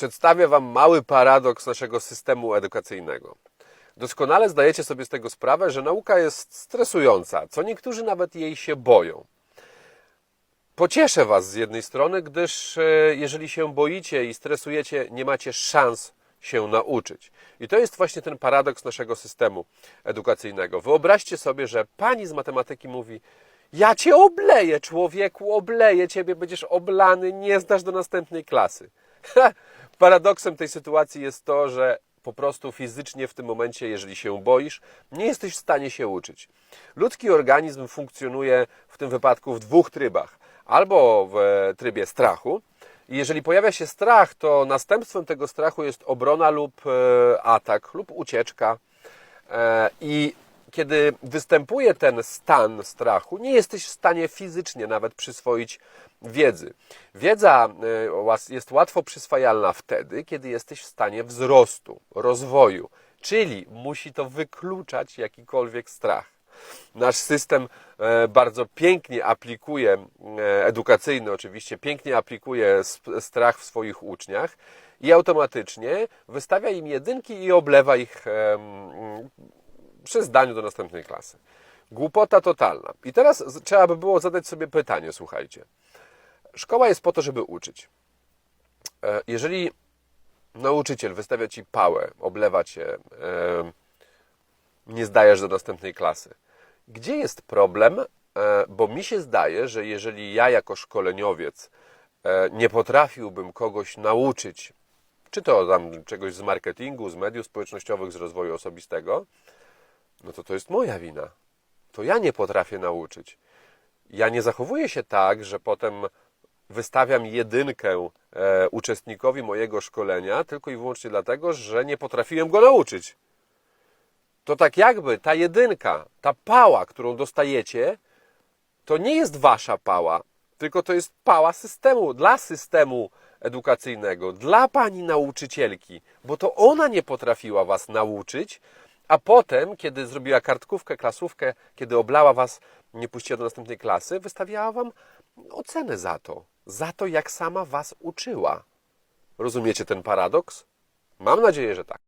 Przedstawię Wam mały paradoks naszego systemu edukacyjnego. Doskonale zdajecie sobie z tego sprawę, że nauka jest stresująca, co niektórzy nawet jej się boją. Pocieszę Was z jednej strony, gdyż e, jeżeli się boicie i stresujecie, nie macie szans się nauczyć. I to jest właśnie ten paradoks naszego systemu edukacyjnego. Wyobraźcie sobie, że pani z matematyki mówi: Ja cię obleję, człowieku, obleję ciebie, będziesz oblany, nie zdasz do następnej klasy. Paradoksem tej sytuacji jest to, że po prostu fizycznie w tym momencie, jeżeli się boisz, nie jesteś w stanie się uczyć. Ludzki organizm funkcjonuje w tym wypadku w dwóch trybach. Albo w e, trybie strachu, jeżeli pojawia się strach, to następstwem tego strachu jest obrona lub e, atak, lub ucieczka. E, I kiedy występuje ten stan strachu, nie jesteś w stanie fizycznie nawet przyswoić wiedzy. Wiedza e, jest łatwo przyswajalna wtedy, kiedy jesteś w stanie wzrostu, rozwoju, czyli musi to wykluczać jakikolwiek strach. Nasz system e, bardzo pięknie aplikuje, e, edukacyjny oczywiście, pięknie aplikuje strach w swoich uczniach i automatycznie wystawia im jedynki i oblewa ich przy zdaniu do następnej klasy. Głupota totalna. I teraz trzeba by było zadać sobie pytanie, słuchajcie. Szkoła jest po to, żeby uczyć. E, Jeżeli nauczyciel wystawia ci pałę, oblewa cię, em, nie zdajesz do następnej klasy. Gdzie jest problem? E, Bo mi się zdaje, że jeżeli ja jako szkoleniowiec e, nie potrafiłbym kogoś nauczyć, czy to tam czegoś z marketingu, z mediów społecznościowych, z rozwoju osobistego, no to to jest moja wina. To ja nie potrafię nauczyć. Ja nie zachowuję się tak, że potem wystawiam jedynkę e, uczestnikowi mojego szkolenia tylko i wyłącznie dlatego, że nie potrafiłem go nauczyć to tak jakby ta jedynka, ta pała, którą dostajecie, to nie jest wasza pała, tylko to jest pała systemu, dla systemu edukacyjnego, dla pani nauczycielki, bo to ona nie potrafiła was nauczyć, a potem, kiedy zrobiła kartkówkę, klasówkę, kiedy oblała was, nie puściła do następnej klasy, wystawiała wam ocenę za to, za to, jak sama was uczyła. Rozumiecie ten paradoks? Mam nadzieję, że tak.